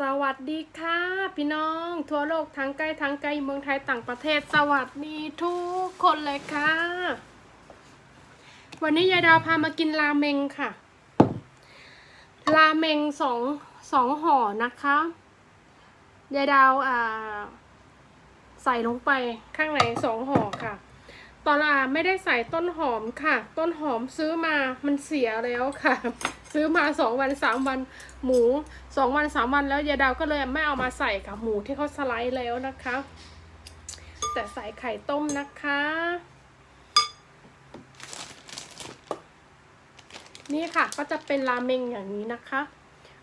สวัสดีค่ะ พี่น้องทั่วโลกทั้งใกล้ทั้งไกลเมืองไทยต่างประเทศ สวัสดีทุกคนเลยค่ะ วันนี้ยายดาวพามากินราเมงค่ะ ราเมงสองสองห่อนะคะยายดาวอ่าใส่ลงไปข้างในสองห่อค่ะ ตอนอาไม่ได้ใส่ต้นหอมค่ะ ต้นหอมซื้อมามันเสียแล้วค่ะ ซื้อมาสองวันสามวันหมูสองวันสามวันแล้วยายดาวก็เลยไม่เอามาใส่ค่ะหมูที่เขาสไลด์แล้วนะคะ แต่ใส่ไข่ต้มนะคะ นี่ค่ะก็จะเป็นราเมงอย่างนี้นะคะ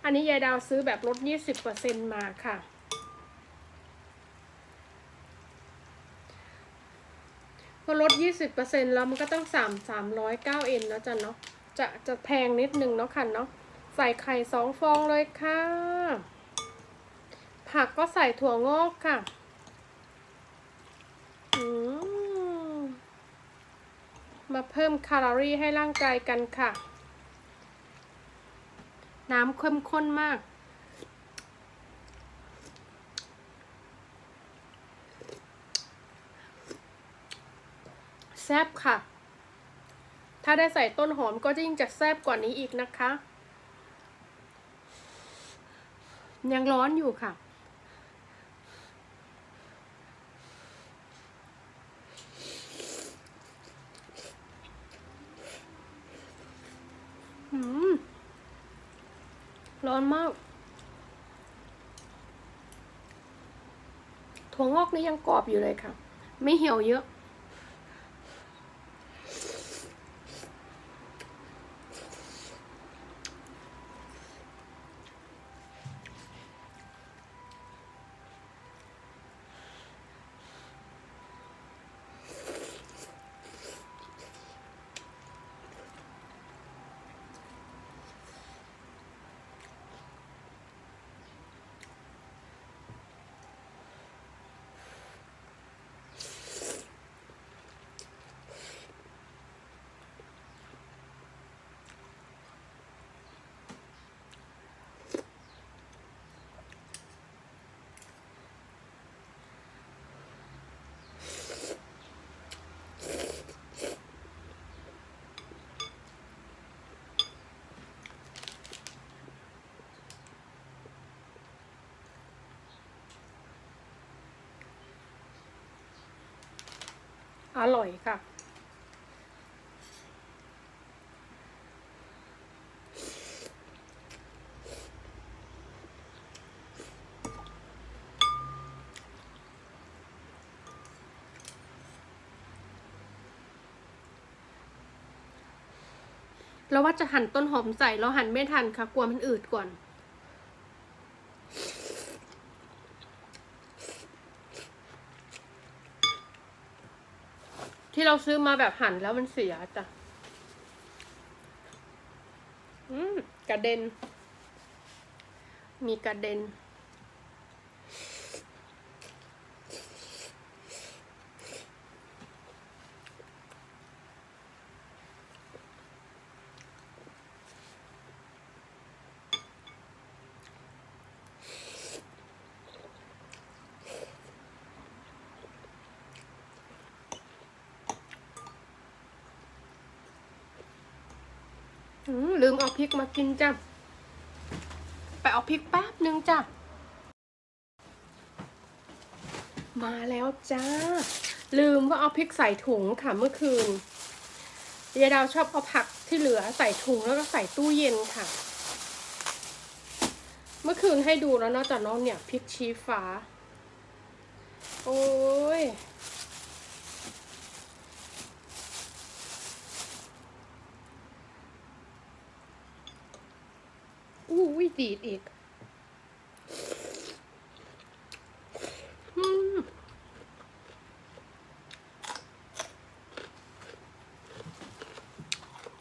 อันนี้ยายดาวซื้อแบบลด20%มาค่ะ อลด 20%แล้วมันก็ต้อง 3 309เอ็นแล้วจ้ะเนาะ จะจะแพงนิดนึงเนาะค่ะเนาะ ใส่ไข่สองฟองเลยค่ะ ผักก็ใส่ถั่วงอกค่ะมาเพิ่มแคลอรี่ให้ร่างกายกันค่ะ น้ำเข้มข้นมาก แซ่บค่ะ ถ้าได้ใส่ต้นหอมก็จะยิ่งจะแซ่บกว่านี้อีกนะคะ ยังร้อนอยู่ค่ะ ร้อนมากถั่วงอกนี่ยังกรอบอยู่เลยค่ะ ไม่เหี่ยวเยอะ อร่อยค่ะแล้วว่าจะหั่นต้นหอมใส่แล้วหั่นไม่ทันค่ะ กลัวมันอืดก่อน เราซื้อมาแบบหั่นแล้วมันเสียจ้ะอืมกระเด็น มีกระเด็น อื มลืมเอาพริกมากินจ้ะ ไปเอาพริกแป๊บนึงจ้ะ มาแล้วจ้า ลืมว่าเอาพริกใส่ถุงค่ะเมื่อคืนยายดาวชอบเอาผักที่เหลือใส่ถุงแล้วก็ใส่ตู้เย็นค่ะ เมื่อคืนให้ดูแล้วนอกจากน้องเนี่ยพริกชี้ฟ้า โอ้ย อู้วิ ดีดอีก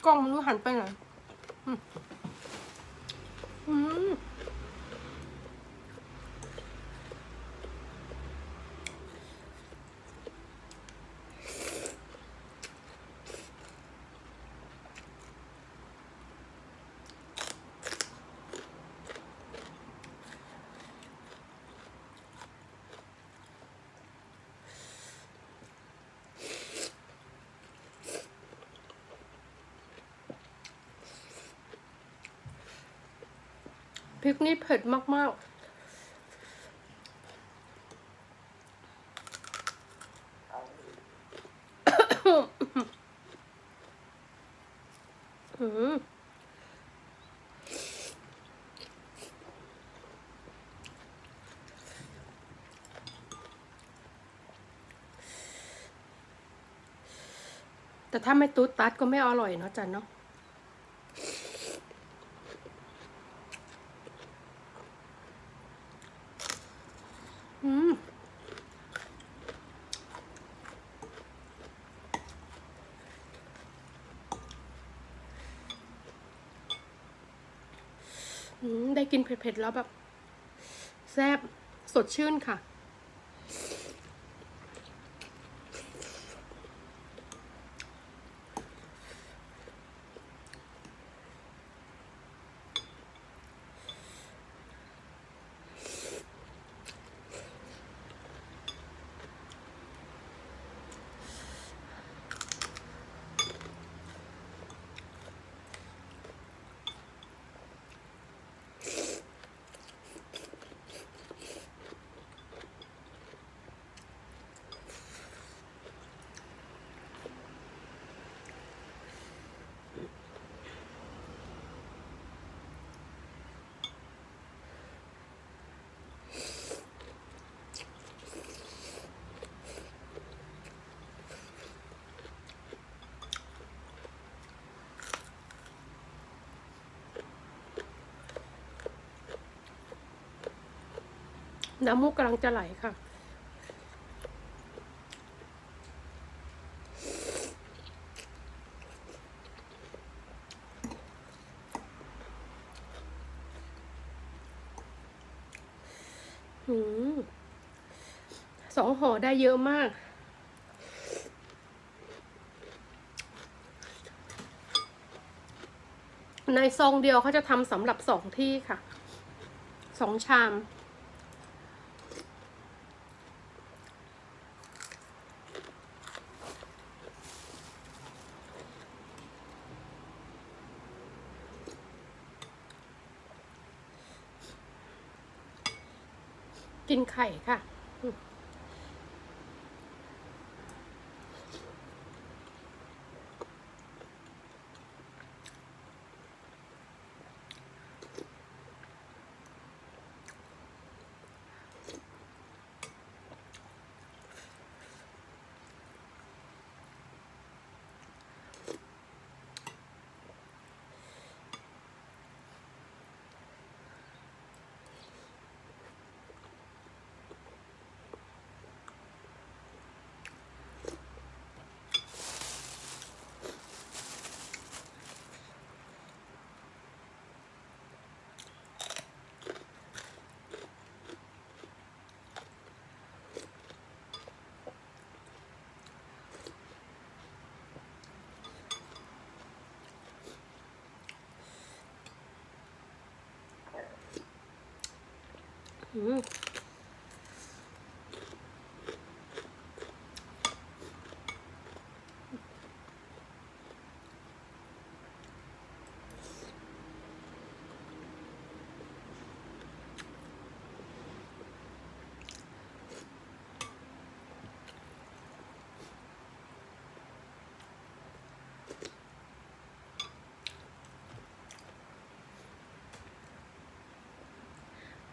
กล้องมันรู้หันไปไหนอืม ริกนี่เผ็ดมาก ๆอืมแต่ถ้าไม่ตูดตัดก็ไม่อร่อยเนาะจันเนาะ ได้กินเผ็ดๆแล้วแบบ แซ่บสดชื่นค่ะ น้ำมูกกำลังจะไหลค่ะหืมสองห่อได้เยอะมากในซองเดียวเขาจะทำสำหรับสองที่ค่ะ สองชาม กินไข่ค่ะ อื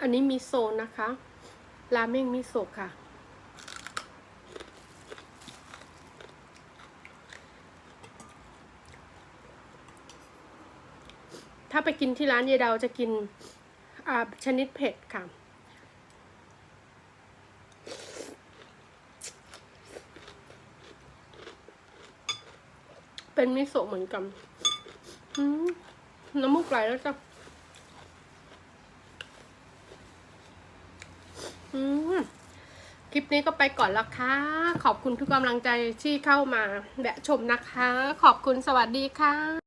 อันนี้มิโซะนะคะราเมงมิโซะค่ะ ถ้าไปกินที่ร้านเยดาวจะกินอาชนิดเผ็ดค่ะเป็นมิโซะเหมือนกันน้ำมูกไหลแล้วจ้ะ อืม คลิปนี้ก็ไปก่อนละค่ะ ขอบคุณทุกกำลังใจที่เข้ามาแวะชมนะคะ ขอบคุณสวัสดีค่ะ